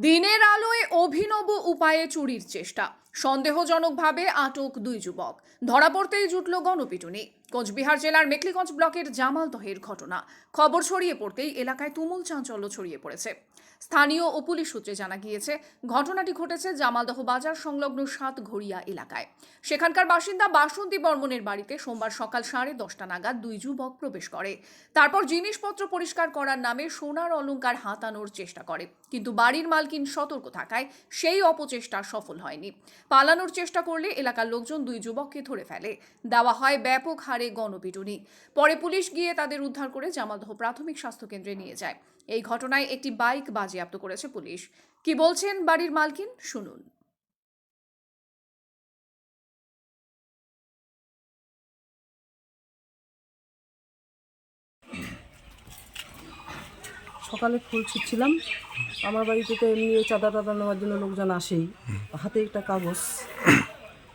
দিনের আলোয় অভিনব উপায়ে চুরির চেষ্টা। সন্দেহজনকভাবে আটক দুই যুবক। ধরা পড়তেই জুটল গণপিটুনি। কোচবিহার জেলার মেকলিগঞ্জ ব্লকের জামালদহের ঘটনা। খবর ছড়িয়ে পড়তেই এলাকায় তুমুল চাঞ্চল্য ছড়িয়ে পড়েছে। স্থানীয় ও পুলিশ সূত্রে জানা গিয়েছে, ঘটনাটি ঘটেছে জামালদহ বাজার সংলগ্ন সাত ঘড়িয়া এলাকায়। সেখানকার বাসিন্দা বাসন্তী বর্মনের বাড়িতে সোমবার সকাল সাড়ে দশটা নাগাদ দুই যুবক প্রবেশ করে। তারপর জিনিসপত্র পরিষ্কার করার নামে সোনার অলংকার হাতানোর চেষ্টা করে। কিন্তু বাড়ির মালকিন সতর্ক থাকায় সেই অপচেষ্টা সফল হয়নি। পালানোর চেষ্টা করলে এলাকার লোকজন দুই যুবককে ধরে ফেলে। দেওয়া হয় ব্যাপক হারে গণপিটুনি। পরে পুলিশ গিয়ে তাদের উদ্ধার করে জামালদহ প্রাথমিক স্বাস্থ্যকেন্দ্রে নিয়ে যায়। এই ঘটনায় একটি বাইক বাজেয়াপ্ত করেছে পুলিশ। কি বলছেন বাড়ির মালকিন? শুনুন। সকালে ফুল ছিটছিলাম। আমার বাড়িতে তো এমনি চাঁদা টাদা নেওয়ার জন্য লোকজন আসেই। হাতে একটা কাগজ।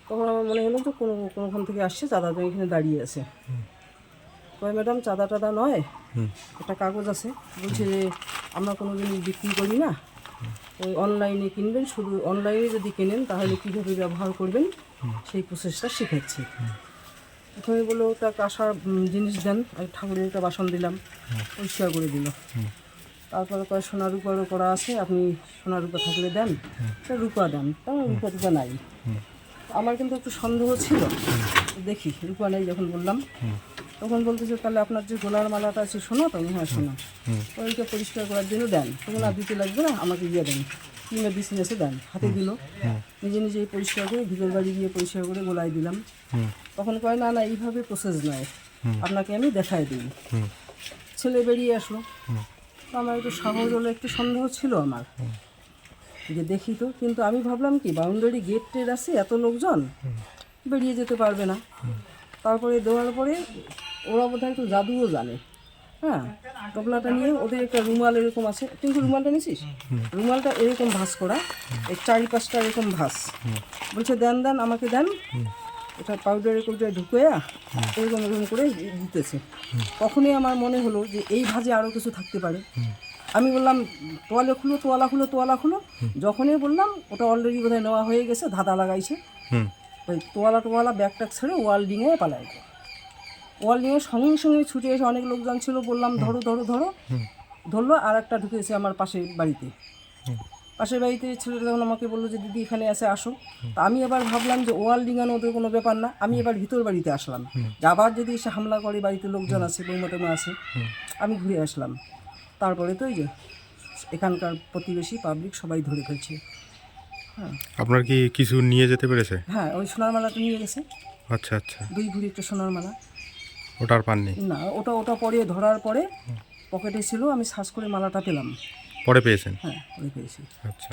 তখন আমার মনে হলো যে কোনো কোনোখান থেকে আসছে, চাঁদা তো এখানে দাঁড়িয়ে আছে। কয়, ম্যাডাম, চাঁদা টাদা নয়? একটা কাগজ আছে। বলছে যে, আমরা কোনো জিনিস বিক্রি করি না। ওই অনলাইনে কিনবেন, শুধু অনলাইনে যদি কেনেন, তাহলে কীভাবে ব্যবহার করবেন? সেই প্রসেসটা শিখাচ্ছি। প্রথমে বলল, ওটা কাঁসার জিনিস দেন। ঠাকুরের একটা বাসন দিলাম, পরিষ্কার করে দিল। তারপরে কয় সোনা রূপারও করা আছে, আপনি সোনা রূপা থাকলে দেন রূপা দেন তেমন রূপা টুপা নাই। আমার কিন্তু একটু সন্দেহ ছিল, দেখি, রূপা নেই যখন বললাম, তখন বলতেছে, তাহলে আপনার যে গোলার মালাটা আছে শোনো তো? হ্যাঁ শোনো ওইটা পরিষ্কার করার জন্য দেন তখন আর দিতে লাগবে না, আমাকে দিয়ে দেন। কিংবা বিজনেসে দেন, হাতে দিল। নিজে নিজেই পরিষ্কার করে, ভিতর বাড়ি গিয়ে পরিষ্কার করে গোলায় দিলাম। তখন কয়, না না, এইভাবে প্রসেস নয় আপনাকে আমি দেখাই দিই। ছেলে বেরিয়ে আসলো। তো আমার একটু সাহস হলো, একটু সন্দেহ ছিল আমার। যে দেখি তো, কিন্তু আমি ভাবলাম কি, বাউন্ডারি গেট টেট আছে, এত লোকজন, বেরিয়ে যেতে পারবে না। তারপরে দেওয়ার পরে ওরা বোধহয় একটু জাদুও জানে। হ্যাঁ টপলাটা নিয়ে ওদের একটা রুমাল এরকম আছে। কিন্তু রুমালটা নিছিস রুমালটা এরকম ভাঁজ করা, এই চারি পাঁচটা এরকম ভাঁজ। বলছে, দেন দেন, আমাকে দেন। এটা পাউডারের করে ঢুকে এরকম এরকম করে দিতেছে। তখনই আমার মনে হলো যে এই ভাজে আরও কিছু থাকতে পারে। আমি বললাম তোয়ালে খুলো তোয়ালা খুলো তোয়ালা খুলো। যখনই বললাম ওটা অলরেডি বোধহয় নেওয়া হয়ে গেছে ধাঁধা লাগাইছে। ওই তোয়ালা টোয়ালা ব্যাগ ট্যাগ ছেড়ে ওয়ালডিংয়ে পালাই ওয়ালডিংয়ে সঙ্গে সঙ্গে ছুটে এসে অনেক লোকজন ছিল বললাম ধরো ধরো ধরো। ধরলো আর একটা ঢুকেছে আমার পাশের বাড়িতে। পাশের বাড়িতে ছেলেটা তখন আমাকে বলল যে দিদি এখানে এসে আসো। তা আমি এবার ভাবলাম যে ওয়াল ডিঙানো ওদের কোনো ব্যাপার না। আমি এবার ভিতর বাড়িতে আসলাম। আবার যদি এসে হামলা করে বাড়িতে লোকজন আছে বৌমা টৌমা আছে আমি ঘুরে আসলাম। তারপরে তো ওই যে এখানকার প্রতিবেশী পাবলিক সবাই ধরে ফেলছে। হ্যাঁ। আপনার কি কিছু নিয়ে যেতে পেরেছে? হ্যাঁ ওই সোনার মালাটা নিয়ে গেছে। আচ্ছা আচ্ছা। দুই ভুড়ি একটা সোনার মালা। ওটার পাননি? না ওটা ওটা পরে ধরার পরে পকেটে ছিল আমি সার্চ করে মালাটা পেলাম। পরে পেয়েছেন? হ্যাঁ পরে পেয়েছি। আচ্ছা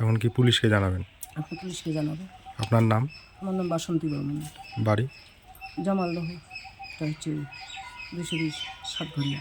এখন কি পুলিশকে জানাবেন? আপনি পুলিশকে জানাব। আপনার নাম? আমার নাম বাসন্তী বর্মন। বাড়ি? জামালদহ এটা হচ্ছে দুশো বিশ সাতঘরিয়া।